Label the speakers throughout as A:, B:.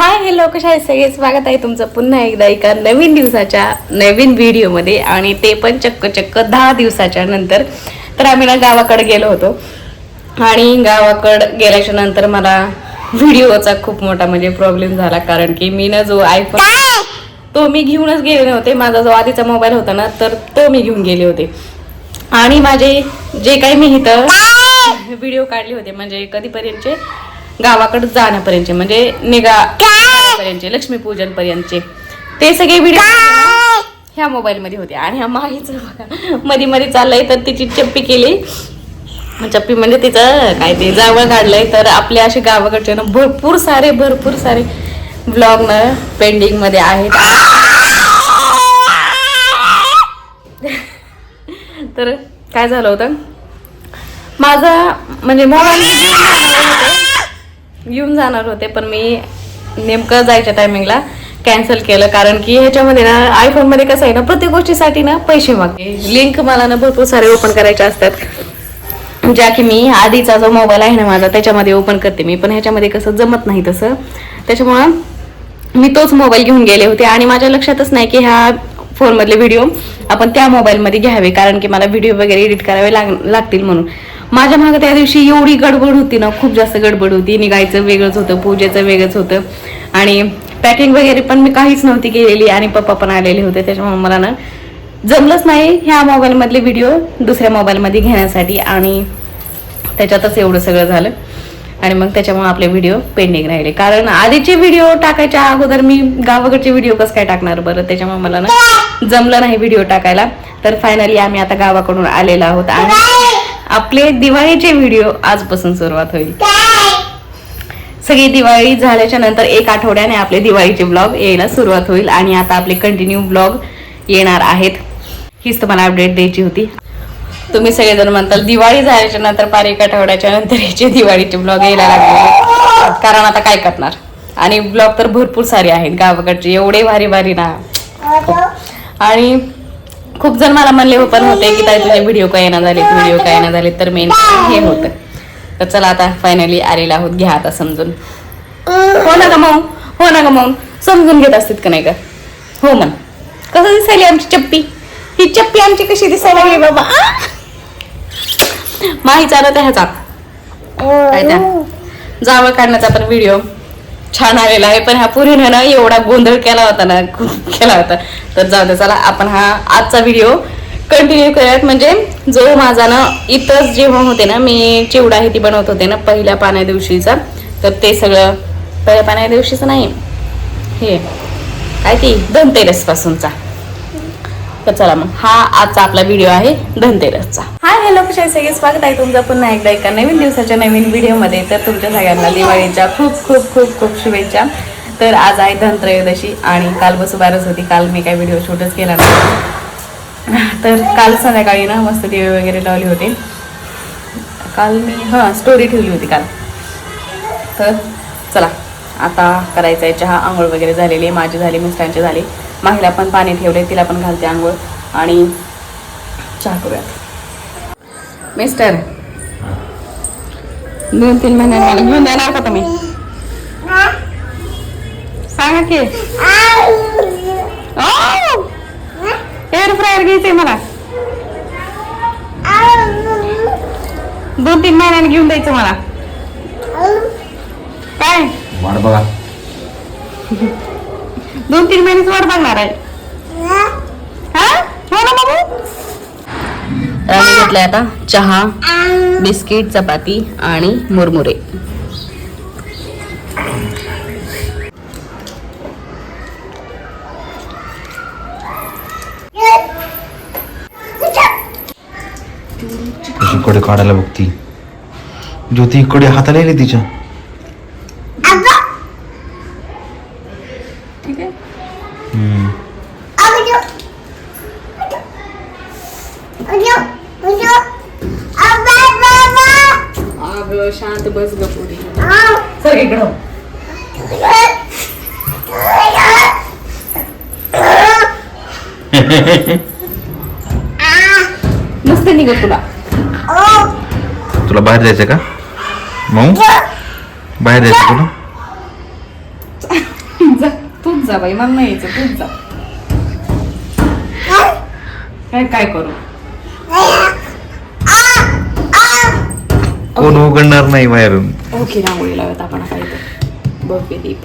A: Hi hello कशा आहे सगळे स्वागत आहे तुमचं पुन्हा एकदा एका नवीन दिवसाच्या नवीन व्हिडिओमध्ये आणि ते पण चक्क चक्क दहा दिवसाच्या नंतर. तर आम्ही ना गावाकडे गेलो होतो. आणि गावाकडं गेल्याच्यानंतर मला व्हिडिओचा खूप मोठा म्हणजे प्रॉब्लेम झाला. कारण की मी ना जो आयफोन तो मी घेऊनच गेले नव्हते. माझा जो आधीचा मोबाईल होता ना तर तो मी घेऊन गेले होते. आणि माझे जे काही मी इथं व्हिडिओ काढले होते म्हणजे कधीपर्यंतचे गावाकडे जाण्यापर्यंतचे म्हणजे निगा पर्यंतचे लक्ष्मीपूजन पर्यंतचे ते सगळे व्हिडिओ ह्या मोबाईलमध्ये होते. आणि ह्या माहीच बघा. मध्ये मध्ये चाललंय तर तिची चप्पी केली. चप्पी म्हणजे तिचं काय ते जावळ काढलंय तर आपले असे गावाकडचे ना भरपूर सारे भरपूर सारे ब्लॉग ना पेंडिंगमध्ये आहेत. तर काय झालं होतं? माझा म्हणजे मोबाईल येऊन जाणार होते पण मी नेमकं जायच्या टायमिंगला कॅन्सल केलं. कारण की ह्याच्यामध्ये ना आयफोनमध्ये कसं आहे ना प्रत्येक गोष्टीसाठी ना पैसे मागते. लिंक मला ना भरपूर सारे ओपन करायचे असतात. ज्या की मी आधीचा जो मोबाईल आहे ना माझा त्याच्यामध्ये ओपन करते मी. पण ह्याच्यामध्ये कसं जमत नाही तसं. त्याच्यामुळं मी तोच मोबाईल घेऊन गेले होते. आणि माझ्या लक्षातच नाही की ह्या फोनमधले व्हिडिओ आपण त्या मोबाईलमध्ये घ्यावे कारण की मला व्हिडिओ वगैरे एडिट करावे लाग लागतील म्हणून. माझ्या मागे त्या दिवशी एवढी गडबड होती ना खूप जास्त गडबड होती. निघायचं वेगळंच होतं पूजेचं वेगळंच होतं. आणि पॅकिंग वगैरे पण मी काहीच नव्हती केलेली आणि पप्पा पण आलेले होते. त्याच्यामुळे मला ना जमलंच नाही ह्या मोबाईलमधले व्हिडिओ दुसऱ्या मोबाईलमध्ये घेण्यासाठी आणि त्याच्यातच एवढं सगळं झालं. आणि मग त्याच्यामुळे आपले व्हिडिओ पेंडिंग राहिले. कारण आधीचे व्हिडिओ टाकायच्या अगोदर मी गावाकडचे व्हिडिओ कसं काय टाकणार बरं? त्याच्यामुळे मला ना जमलं नाही व्हिडिओ टाकायला. तर फायनली आम्ही आता गावाकडून आलेलो आहोत आणि आपले दिवाळीचे व्हिडिओ आजपासून सुरुवात होईल. सगळी दिवाळी झाल्याच्यानंतर एक आठवड्याने आपले दिवाळीचे ब्लॉग यायला सुरुवात होईल आणि आता आपले कंटिन्यू ब्लॉग येणार आहेत. हीच तुम्हाला अपडेट द्यायची होती. तुम्ही सगळेजण म्हणताल दिवाळी झाल्याच्यानंतर पार एक आठवड्याच्या नंतर याचे दिवाळीचे ब्लॉग यायला लागले कारण आता काय करणार? आणि ब्लॉग तर भरपूर सारे आहेत गावाकडचे एवढे भारी भारी ना. आणि खूप जण मला म्हणले हो, पण होते की ताई तुझे व्हिडिओ काय ना झाले व्हिडिओ काय ना झाले तर मेन हे होतं. तर चला आता फायनली आलेला आहोत घ्या आता समजून. हो ना ग मग? हो ना ग मग? समजून घेत असतात का नाही का हो मग कसं दिसायली आमची चप्पी? ही चप्पी आमची कशी दिसायला लागली बाबा? माही चालत आहे ह्याचा काय त्या? जावळ काढण्याचा पण व्हिडिओ छान आलेला आहे पण ह्या पुरीनं ना एवढा गोंधळ केला होता ना खूप केला होता. तर जाऊ दे चला आपण हा आजचा व्हिडिओ कंटिन्यू करूयात. म्हणजे जो माझा ना इथंच जेव्हा होते ना मी चिवडा हे ती बनवत होते ना पहिल्या पाण्या दिवशीचा. तर ते सगळं पहिल्या पाण्या दिवशीचं नाही. हे काय ती? धनतेरस पासूनचा तर चला मग हा आजचा आपला व्हिडिओ आहे धनतेरसचा. हाय हॅलो कशा आहे सगळे. स्वागत आहे तुमचं पुन्हा एकदा एका नवीन दिवसाच्या नवीन व्हिडिओमध्ये तर तुमच्या सगळ्यांना दिवाळीच्या खूप खूप खूप खूप शुभेच्छा. तर आज आहे धनत्रयोदशी आणि काल बसुबारच होती. काल मी काय व्हिडिओ शूटच केला नाही. तर काल संध्याकाळी ना मस्त दिवे वगैरे लावले होते. काल मी हां स्टोरी ठेवली होती काल. तर चला आता करायचं आहे चहा. आंघोळ वगैरे झालेली आहे. माझी झाली मिस्टरांची झाली. माहीला पण पाणी ठेवले तिला पण घालते आंघोळ. आणि चहा करूयात. मिस्टर दोन तीन महिन्यांनी मला घेऊन देणार का तुम्ही? सांगा की. एअर फ्रायर घ्यायचंय मला. दोन तीन महिन्याने घेऊन द्यायचं मला. काय?
B: वाट बघा.
A: दोन तीन महिन्याच वाट बघणार आहे. हा? हो? ना बाबू? तर आम्ही घेतलाय आता चहा बिस्किट चपाती आणि मुरमुरे.
B: कशी कडे काढायला बघती. ज्योती इकडे हाताला येईल तिच्या.
A: अगं शांत बस ग पुढे. सर इकडं. नसते निघत तुला.
B: तुला बाहेर जायचं का? मग बाहेर जायचं तुला?
A: जा तूच जा बाई मला नाही यायचं तूच जा. काय काय करू?
B: कोण उघडणार नाही बाहेरून.
A: ओके रांगोळी लावत आपण आता इथं दीप.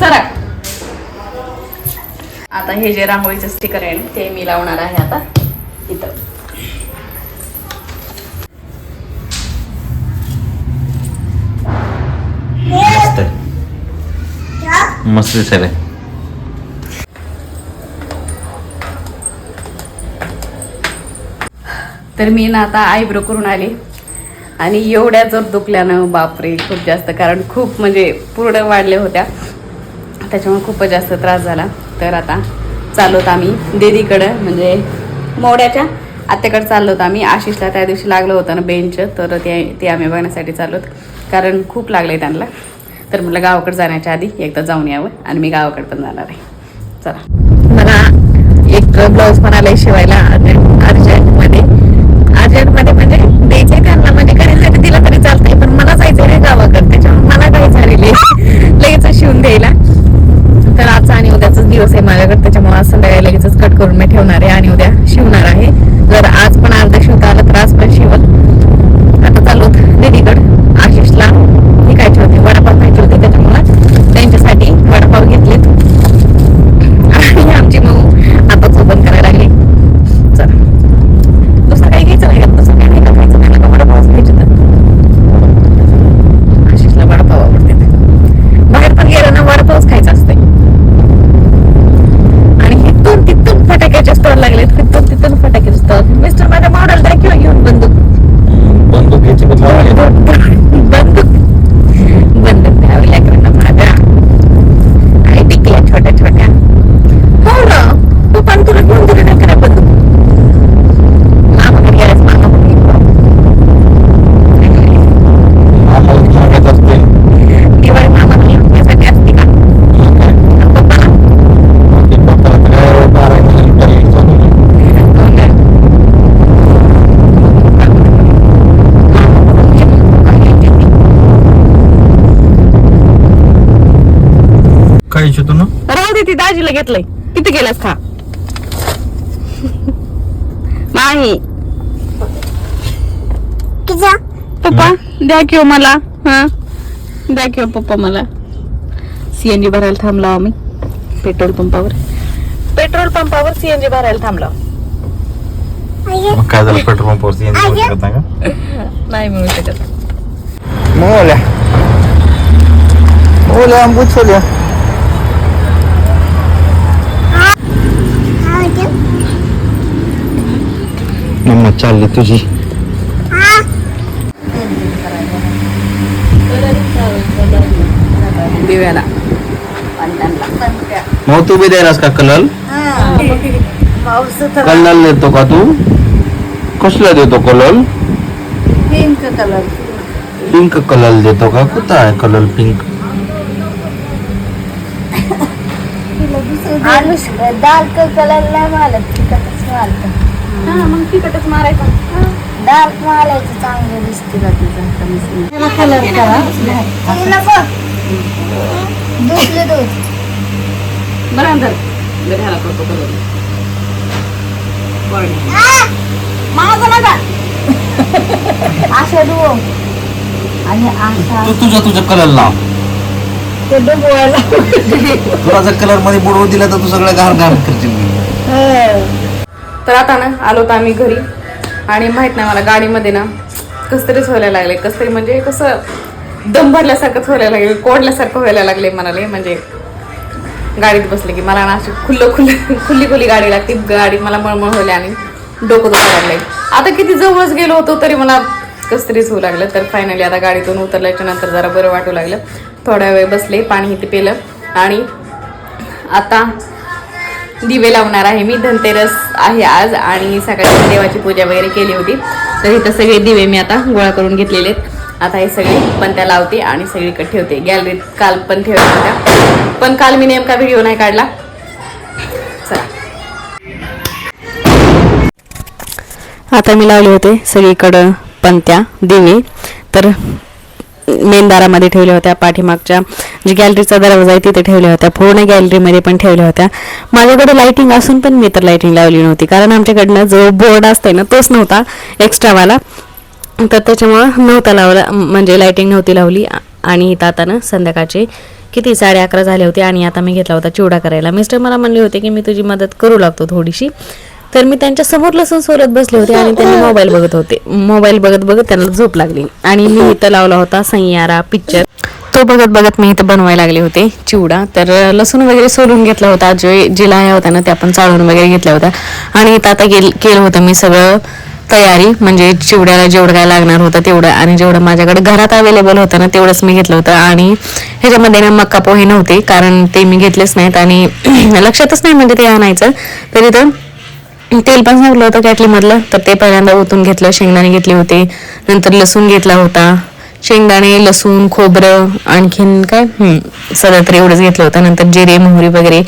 A: सरा. आता हे जे रांगोळीचं स्टिकर आहे ते मी लावणार आहे आता इथं.
B: मस्त मस्त दिसायला
A: तर मी ना आता आयब्रो करून आले. आणि एवढ्या जर दुखल्यानं बापरे खूप जास्त. कारण खूप म्हणजे पूर्ण वाढल्या होत्या. त्याच्यामुळे खूपच जास्त त्रास झाला. तर आता चाललो आम्ही देदीकडं म्हणजे मोड्याच्या आत्याकडे चाललो होतो आम्ही. आशिषला त्या दिवशी लागलं होतं ना बेंच तर ते ते आम्ही बघण्यासाठी चाललो कारण खूप लागलं आहे त्यांना. तर म्हटलं गावाकडे जाण्याच्या आधी एकदा जाऊन यावं आणि मी गावाकडे पण जाणार आहे. चला. मला एक ब्लाऊज पण आलाय शिवायला अर्जंटमध्ये मध्ये म्हणजे द्यायचे त्यांना म्हणजे करायसाठी दिला तरी चालतंय पण मला जायचं रे गावाकडे त्याच्यामुळे मला काही झालेले लगेच शिवून द्यायला. तर आजचा आणि उद्याचाच दिवस आहे माझ्याकडे त्याच्यामुळे आज संध्याकाळी लगेचच कट करून मी ठेवणार आहे आणि उद्या
B: इच्छितो ना.
A: राहू दे ती दाजीला घेतलंय. किती गेलास खा. नाही पप्पा द्या किंवा मला. हा? द्या किंवा पप्पा मला. सीएनजी भरायला थांबलो आम्ही. पेट्रोल पंपावर. पेट्रोल पंपावर सीएनजी भरायला थांबलो.
B: मग काय झालं? पेट्रोल पंपावरती यांनी बोलू शकत नाही का?
A: नाही मिळू शकत.
B: मोल्या मोल्या बुचल्या मम्मा चालली तुझी.
A: दिव्याला.
B: मग तू बी द्यायलास का कलर कलर देतो का तू? कसला देतो colour
C: pink colour
B: pink colour देतो का? कुठं आहे कलर पिंक?
C: डार्क कलर नाही मालत मालत
A: मग तिकटच मारायचा.
C: डार्क मालायचं चांगलं दिसते का तिचा कलर करा. दुसरं दूध
A: बरं अंदर. घराला करतो कलर.
C: माझं नका. अशा डुओ आणि
B: तू तुझा तुझा कलर लाव.
C: ते डुबवायला
B: तुला जर कलरमध्ये बुडवून दिला तर तू सगळं घाण घाण करशील
A: तर आता ना आलो तर आम्ही घरी. आणि माहीत नाही मला गाडीमध्ये ना कसं तरीच व्हायला लागले. कस तरी म्हणजे कसं दम भरल्यासारखंच व्हायला लागले कोडल्यासारखं व्हायला लागले म्हणाले. म्हणजे गाडीत बसले की मला ना अशी खुल्लं खुल्लं खुल्ली खुल्ली गाडी लागते. गाडी मला मळमळ व्हायला आणि डोकं दुखायला लागले. आता किती जवळच गेलो होतो तरी मला कसं तरीच होऊ लागलं. तर फायनली आता गाडीतून उतरल्याच्या नंतर जरा बरं वाटू लागलं. थोड्या वेळ बसले पाणी इथे पेलं. आणि आता दिवे लावणार आहे मी धनतेरस. आहे आज आणि सकाळी देवाची पूजा वगैरे केली होती. तर इथं सगळे दिवे मी आता गोळा करून घेतलेले आहेत. आता हे सगळे पण त्या लावते आणि सगळीकडे ठेवते. गॅलरीत काल पण ठेवल्या होत्या पण काल मी नेमका व्हिडिओ नाही काढला. आता मी लावले होते सगळीकडं पंत्या दिवे. तर
D: मेन दारामध्ये ठेवल्या होत्या पाठीमागच्या जी गॅलरीचा दरवाजा आहे तिथे ठेवल्या होत्या पूर्ण गॅलरीमध्ये पण ठेवल्या होत्या. माझ्याकडे लायटिंग असून पण मी तर लायटिंग लावली नव्हती कारण आमच्याकडनं जो बोर्ड असतोय ना तोच नव्हता एक्स्ट्रावाला तर त्याच्यामुळं नव्हता लावला म्हणजे लायटिंग नव्हती लावली. आणि इथं आता ना संध्याकाळचे किती? साडे अकरा झाले होते आणि आता मी घेतला होता चिवडा करायला. मिस्टर मला म्हणले होते की मी तुझी मदत करू लागतो थोडीशी. तर मी त्यांच्यासमोर लसूण सोलत बसले होते आणि त्यांनी मोबाईल बघत होते. मोबाईल बघत बघत त्यांना झोप लागली. आणि मी इथं लावला होता सैयारा पिक्चर तो बघत बघत मी इथं बनवायला लागले होते चिवडा. तर लसूण वगैरे सोलून घेतला होता. जे जे लाह्या होत्या ना त्या पण चाळून वगैरे घेतल्या होत्या. आणि इथं आता गेल केलं होतं मी सगळं तयारी. म्हणजे चिवड्याला जेवढं काय लागणार होतं तेवढं. आणि जेवढं माझ्याकडे घरात अवेलेबल होतं ना तेवढंच मी घेतलं होतं. आणि ह्याच्यामध्ये ना मक्का पोहे नव्हते. कारण ते मी घेतलेच नाहीत. आणि लक्षातच नाही म्हणजे ते आणायचं. तरी तर तेल पण सांगलं होतं कॅटलीमधलं तर ते पहिल्यांदा ओतून घेतलं शेंगदाणे घेतले होते. नंतर लसूण घेतला होता. शेंगदाणे लसूण खोबरं आणखीन काय? सगळं तर एवढंच घेतलं होतं. नंतर जिरे मोहरी वगैरे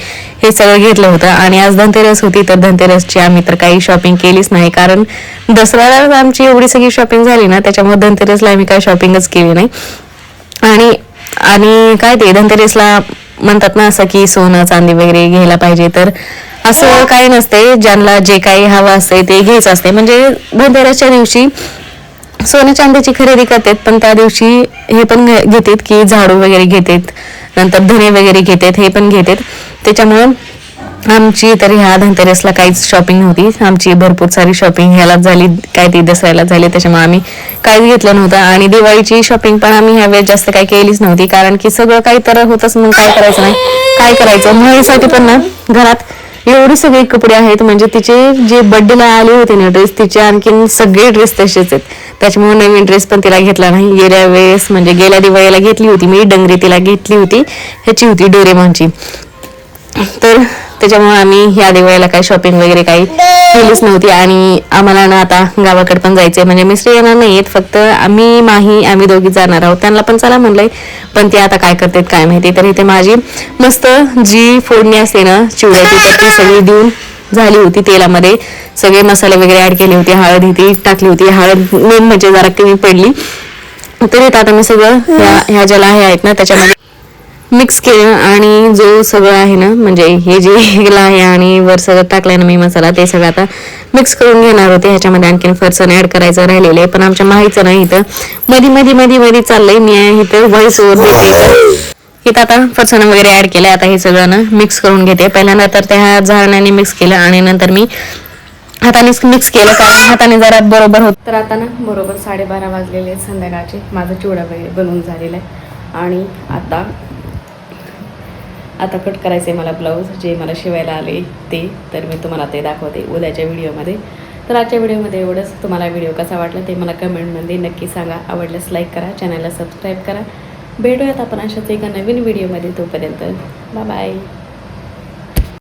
D: हे सगळं घेतलं होतं. आणि आज धनतेरस होती तर धनतेरसची आम्ही तर काही शॉपिंग केलीच नाही कारण दसऱ्याला आमची एवढी सगळी शॉपिंग झाली ना त्याच्यामुळे धनतेरसला आम्ही काय शॉपिंगच केली नाही. आणि आणि काय ते धनतेरसला म्हणतात ना असं की सोनं चांदी वगैरे घ्यायला पाहिजे तर असं काही नसते ज्यांना जे काही हवं असते ते घ्यायचं असते म्हणजे धनतेरसच्या दिवशी सोने चांदीची खरेदी करतात पण त्या दिवशी हे पण घेतात की झाडू वगैरे घेतात नंतर धने वगैरे घेतात हे पण घेतात. त्याच्यामुळं आमची तर ह्या धनतेरसला काहीच शॉपिंग नव्हती. आमची भरपूर सारी शॉपिंग ह्यालाच झाली काय ती दसऱ्याला झाली. त्याच्यामुळे आम्ही काहीच घेतलं नव्हतं. आणि दिवाळीची शॉपिंग पण आम्ही ह्या वेळेस जास्त काही केलीच नव्हती. कारण की सगळं काही तर होतच मग काय करायचं नाही? काय करायचं? मुलीसाठी पण ना घरात एवढे सगळे कपडे आहेत म्हणजे तिचे जे बर्थडेला आले होते ना ड्रेस तिचे आणखीन सगळे ड्रेस तसेच आहेत. त्याच्यामुळे नवीन ड्रेस पण तिला घेतला नाही. गेल्या वेळेस म्हणजे गेल्या दिवाळीला घेतली होती मी डंगरी तिला घेतली होती ह्याची होती डोरेमॉनची. तर त्याच्यामुळे आम्ही ह्या दिवाळीला काही शॉपिंग वगैरे काही केलीच नव्हती. आणि आम्हाला ना आता गावाकडे पण जायचंय. म्हणजे मिस्त्री येणार नाहीयेत फक्त आम्ही माही आम्ही दोघी जाणार आहोत. त्यांना पण चला म्हणलंय पण ते आता काय करतात काय माहिती. तर इथे माझी मस्त जी फोडणी असते ना चिवड्याची तर ती सगळी देऊन झाली होती तेलामध्ये. सगळे मसाले वगैरे ऍड केले होते. हळद ही ती टाकली होती. हळद मेन म्हणजे जरा कमी पडली. तर आता मी सगळं ह्या ह्या ज्या आहेत ना त्याच्यामध्ये मिक्स केलं आणि जो सगळं आहे ना म्हणजे हे जे गेला आहे आणि वर सगळं टाकलंय ना मी मसाला ते सगळं आता मिक्स करून घेणार होते. ह्याच्यामध्ये आणखीन फरसण ऍड करायचं राहिलेलं आहे पण आमच्या माहीचं नाही इथं. मधी मधी मधी मधी चाललंय. मी इथं व्हॉइस ओव्हर देते इथं. आता फरसाण वगैरे ऍड केलंय. आता हे सगळं ना मिक्स करून घेते. पहिल्यांदा तर त्या झाडाने मिक्स केलं आणि नंतर मी हाताने मिक्स केलं कारण हाताने जरा बरोबर होत तर आता ना बरोबर साडेबारा वाजलेले संध्याकाळचे. माझा चिवडा वगैरे बनवून झालेला आहे. आणि आता आता कट करायचं आहे मला ब्लाऊज जे मला शिवायला आले ते. तर मी तुम्हाला ते दाखवते उद्याच्या व्हिडिओमध्ये तर आजच्या व्हिडिओमध्ये एवढंच. तुम्हाला व्हिडिओ कसा वाटला ते मला कमेंटमध्ये नक्की सांगा. आवडल्यास लाईक करा चॅनलला सबस्क्राईब करा. भेटूयात आपण अशाच एका नवीन व्हिडिओमध्ये तोपर्यंत. Bye bye